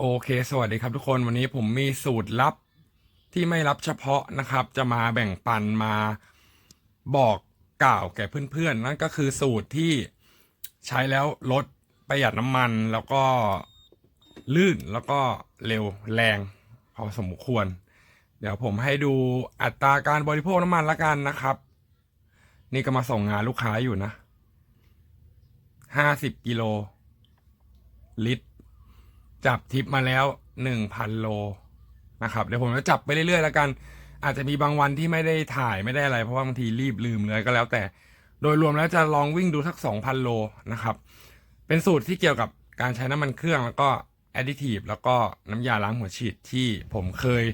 โอเคสวัสดีครับทุกคนวันนี้ผมมีสูตรลับที่ไม่รับเฉพาะนะครับ จะมาแบ่งปันมาบอกกล่าวแก่เพื่อนๆ นั่นก็คือสูตรที่ใช้แล้วลดประหยัดน้ำมันแล้วก็ลื่นแล้วก็เร็วแรงพอสมควร เดี๋ยวผมให้ดูอัตราการบริโภคน้ำมันละกันนะครับ นี่ก็มาส่งงานลูกค้าอยู่นะห้าสิบกิโลลิตร จับทิปมาแล้วหนึ่งพันโลนะครับเดี๋ยวผมจะจับไปเรื่อยๆแล้วกัน อาจจะมีบางวันที่ไม่ได้ถ่ายไม่ได้อะไรเพราะว่าบางทีรีบลืมเลยก็แล้วแต่ โดยรวมแล้วจะลองวิ่งดูสักสองพันโลนะครับ เป็นสูตรที่เกี่ยวกับการใช้น้ำมันเครื่องแล้วก็แอดดิทีฟแล้วก็น้ำยาล้างหัวฉีดที่ผมเคย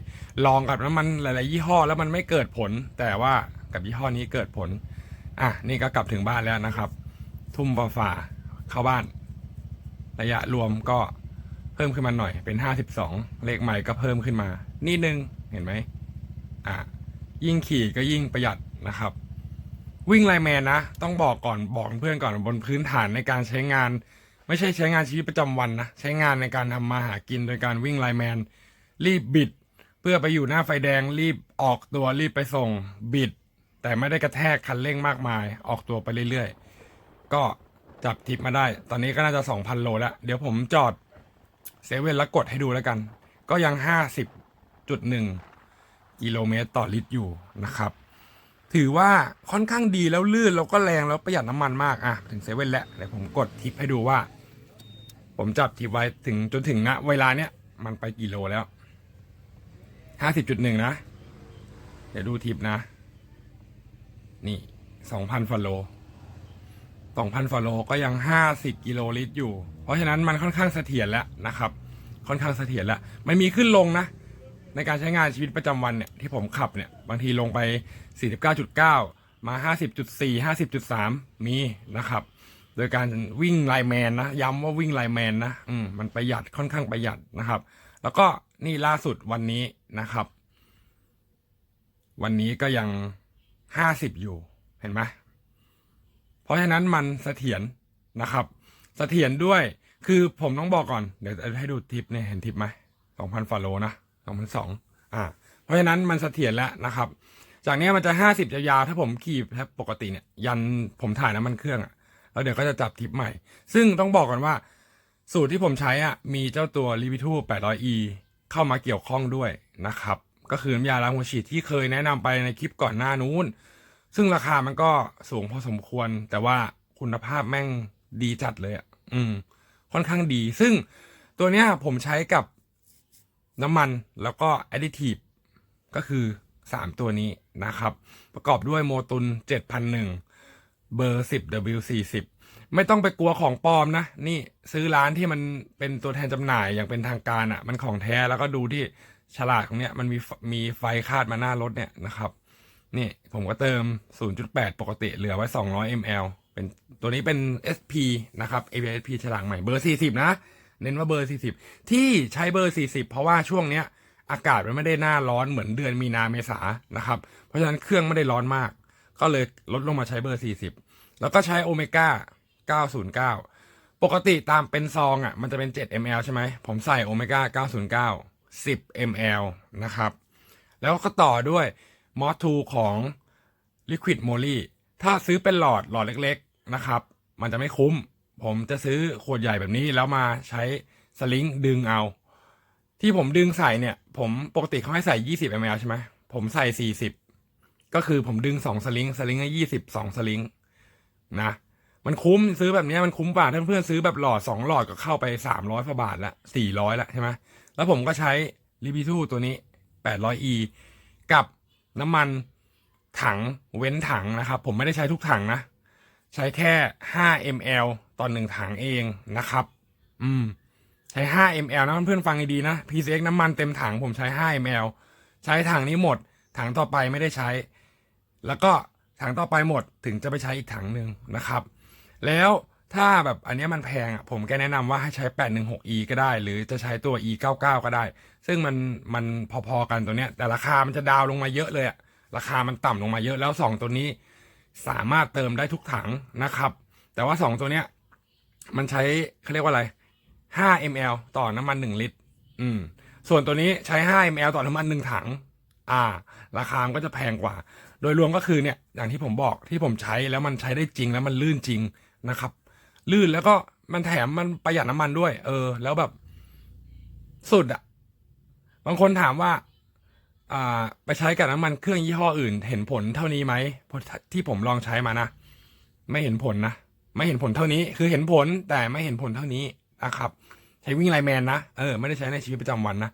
ลองกับน้ำมันหลายๆยี่ห้อแล้วมันไม่เกิดผล แต่ว่ากับยี่ห้อนี้เกิดผล อะนี่ก็กลับถึงบ้านแล้วนะครับ ทุ่มฝ่าฝ่าเข้าบ้าน ระยะรวมก็ เพิ่มขึ้นมาหน่อยเป็นห้าสิบสองเลขใหม่ก็เพิ่มขึ้นมา นิดนึงเห็นไหมอะยิ่งขี่ก็ยิ่งประหยัดนะครับ วิ่งไลแมนนะ ต้องบอกก่อนบอกเพื่อนก่อนบนพื้นฐานในการใช้งาน ไม่ใช่ใช้งานชีวิตประจำวันนะใช้งานในการทำมาหากินโดยการวิ่งไลแมน รีบบิด เพื่อไปอยู่หน้าไฟแดงรีบออกตัวรีบไปส่งบิด แต่ไม่ได้กระแทกคันเร่งมากมาย ออกตัวไปเรื่อยๆ ก็จับทิปมาได้ ตอนนี้ก็น่าจะ 2,000 โลแล้ว เดี๋ยวผมจอด เซเว่นแล้วกดให้ดูแล้วกัน ก็ยัง 50.1กิโลเมตรต่อลิตรอยู่นะครับ ถือว่าค่อนข้างดีแล้วลื่นแล้วก็แรงแล้วประหยัดน้ำมันมากอะถึงเซเว่นแล้วเดี๋ยวผมกดทิปให้ดูว่า ผมจับทิปไว้ถึงจนถึงณเวลาเนี้ยมันไปกี่โลแล้ว 50.1 นะ เดี๋ยวดูทิปนะ นี่ 2,000ฟาโล 2,000ฟาโลก็ยัง 50 กิโลลิตรอยู่ เพราะฉะนั้นมันค่อนข้างเสถียรแล้วนะครับ ค่อนข้างเสถียรแล้วไม่มีขึ้นลงนะ ในการใช้งานชีวิตประจำวันเนี่ยที่ผมขับเนี่ยบางทีลงไป 49.9 มา 50.4 50.3 มีนะครับ โดยการวิ่งไลแมนนะ ย้ำว่าวิ่งไลแมนนะอืมมันประหยัดค่อนข้างประหยัดนะครับ แล้วก็นี่ล่าสุดวันนี้นะครับ วันนี้ก็ยัง 50 อยู่เห็นไหม เพราะฉะนั้นมันเสถียรนะครับเสถียรด้วยคือผมต้องบอกก่อนเดี๋ยวให้ดูทิปเนี่ยเห็นทิปไหมสองพันฟาโลนะสองพันสองอ่าเพราะฉะนั้นมันเสถียรแล้วนะครับ จากนี้มันจะห้าสิบยาวๆถ้าผมขี่แทบปกติเนี่ยยันผมถ่ายน้ำมันเครื่องอะ่ะแล้วเดี๋ยวก็จะจับทิปใหม่ ซึ่งต้องบอกก่อนว่า สูตรที่ผมใช้อะมีเจ้าตัว l i v i t u 800e เข้ามาเกี่ยวข้องด้วยนะครับ ก็คือน้ำยาล้างหัวฉีดที่เคยแนะนำไปในคลิปก่อนหน้านู้น ซึ่งราคามันก็สูงพอสมควร แต่ว่าคุณภาพแม่งดีจัดเลยอะ อืม ค่อนข้างดี ซึ่งตัวเนี้ยผมใช้กับน้ำมันแล้วก็แอดดิทีฟก็คือสามตัวนี้นะครับ ประกอบด้วยโมตุน 7001 เบอร์ 10 W40 ไม่ต้องไปกลัวของปลอมนะ นี่ซื้อร้านที่มันเป็นตัวแทนจำหน่ายอย่างเป็นทางการอะ่ะ มันของแท้แล้วก็ดูที่ฉลากของเนี้ยมันมีมีไฟคาดมาหน้ารถเนี่ยนะครับ นี่ผมก็เติม 0.8 ปกติเหลือไว้ 200 ml เป็นตัวนี้เป็น SP นะครับ ABSP ฉลากใหม่เบอร์ 40 นะ เน้นว่าเบอร์ 40 ที่ใช้เบอร์ 40 เพราะว่าช่วงเนี้ยอากาศมันไม่ได้หน้าร้อนเหมือนเดือนมีนาเมษานะครับ เพราะฉะนั้นเครื่องไม่ได้ร้อนมาก ก็เลยลดลงมาใช้เบอร์ 40 แล้วก็ใช้โอเมก้า 909 ปกติตามเป็นซองอะมันจะเป็น 7 ml ใช่ไหม ผมใส่โอเมก้า 909 10 ml นะครับ แล้วก็ต่อด้วย มอสทูของ Liquid Moly ถ้าซื้อเป็นหลอดหลอดเล็กๆนะครับ มันจะไม่คุ้ม ผมจะซื้อขวดใหญ่แบบนี้แล้วมาใช้สลิงดึงเอา ที่ผมดึงใส่เนี่ย ผมปกติเขาให้ใส่ 20 ml ใช่ไหมผมใส่ 40 ก็คือผมดึง 2 สลิงสลิงละ20 2 สลิงนะมันคุ้มซื้อแบบนี้มันคุ้มกว่าถ้าเพื่อนซื้อแบบหลอด 2 หลอดก็เข้าไป 300กว่าบาทละ400ละใช่ไหมแล้วผมก็ใช้ลิบิทูตัวนี้ 800e กับ น้ำมันถังเว้นถังนะครับ ผมไม่ได้ใช้ทุกถังนะ ใช้แค่ 5 ml ต่อหนึ่งถังเองนะครับ อืม ใช้ 5 ml นะเพื่อนๆฟังให้ดีนะ PCX น้ำมันเต็มถังผมใช้ 5 ml ใช้ถังนี้หมด ถังต่อไปไม่ได้ใช้ แล้วก็ถังต่อไปหมดถึงจะไปใช้อีกถังหนึ่งนะครับ แล้ว ถ้าแบบอันนี้มันแพงอะผมแกแนะนำว่าให้ใช้ 816e ก็ได้ หรือจะใช้ตัว e 99ก็ได้ ซึ่งมันมันพอๆกันตัวเนี้ย แต่ราคามันจะดาวลงมาเยอะเลยอะราคามันต่ำลงมาเยอะแล้ว 2 ตัวนี้สามารถเติมได้ทุกถังนะครับ แต่ว่า 2 ตัวเนี้ยมันใช้เขาเรียกว่าอะไร 5 ml ต่อน้ำมัน 1 ลิตร อืม ส่วนตัวนี้ใช้ 5 ml ต่อน้ำมันหนึ่งถัง อ่า ราคามันก็จะแพงกว่า โดยรวมก็คือเนี่ย อย่างที่ผมบอกที่ผมใช้แล้วมันใช้ได้จริงแล้วมันลื่นจริงนะครับ ลื่นแล้วก็มันแถมมันประหยัดน้ำมันด้วย เออ แล้วแบบ สุดอะบางคนถามว่า อ่า ไปใช้กับน้ำมันเครื่องยี่ห้ออื่น เห็นผลเท่านี้ไหมที่ผมลองใช้มานะไม่เห็นผลนะไม่เห็นผลเท่านี้ คือเห็นผลแต่ไม่เห็นผลเท่านี้นะครับ ใช้วิ่งไลแมนนะเออไม่ได้ใช้ในชีวิตประจำวันนะ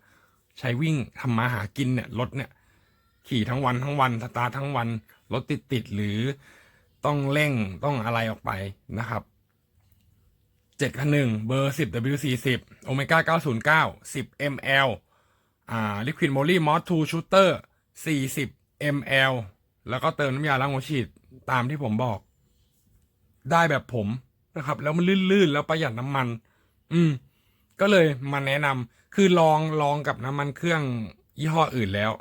ใช้วิ่งทำมาหากินเนี่ยรถเนี่ย ขี่ทั้งวันทั้งวันสตาร์ทั้งวันรถติดติดหรือต้องเร่งต้องอะไรออกไปนะครับ เจ็ดพันหนึ่งเบอร์สิบ W สี่สิบโอเมก้าเก้าศูนย์เก้าสิบ ml อ่าลิควิดโมลี่มอสทูชูเตอร์สี่สิบ ml แล้วก็เติมน้ำยาล้างหัวฉีดตามที่ผมบอก ได้แบบผมนะครับ แล้วมันลื่นๆ แล้วประหยัดน้ำมัน อืม ก็เลยมาแนะนำคือลองลองกับน้ำมันเครื่องยี่ห้ออื่นแล้ว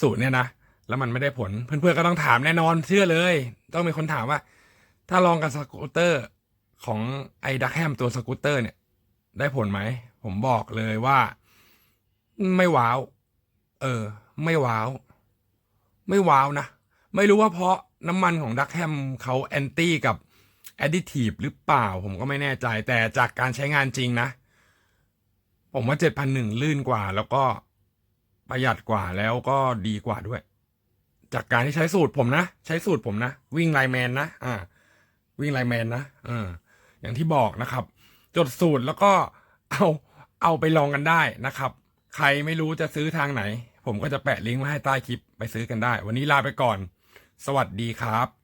สูตรเนี่ยนะ แล้วมันไม่ได้ผล เพื่อนๆก็ต้องถามแน่นอนเชื่อเลย ต้องมีคนถามว่า ถ้าลองกับสกูตเตอร์ ของไอดักแฮมตัวสกูตเตอร์เนี่ย ได้ผลไหม ผมบอกเลยว่า ไม่ว้าว เออ ไม่ว้าว ไม่ว้าวนะ ไม่รู้ว่าเพราะน้ำมันของดักแฮมเขาแอนตี้กับแอดดิทีฟหรือเปล่า ผมก็ไม่แน่ใจแต่จากการใช้งานจริงนะ ผมว่าเจ็ดพันหนึ่งลื่นกว่า แล้วก็ประหยัดกว่าแล้วก็ดีกว่าด้วย จากการที่ใช้สูตรผมนะ ใช้สูตรผมนะ วิ่งไลแมนนะ อ่า วิ่งไลแมนนะเออ อย่างที่บอกนะครับ จดสูตรแล้วก็เอาเอาไปลองกันได้นะครับ ใครไม่รู้จะซื้อทางไหน ผมก็จะแปะลิงก์ไว้ให้ใต้คลิปไปซื้อกันได้ วันนี้ลาไปก่อน สวัสดีครับ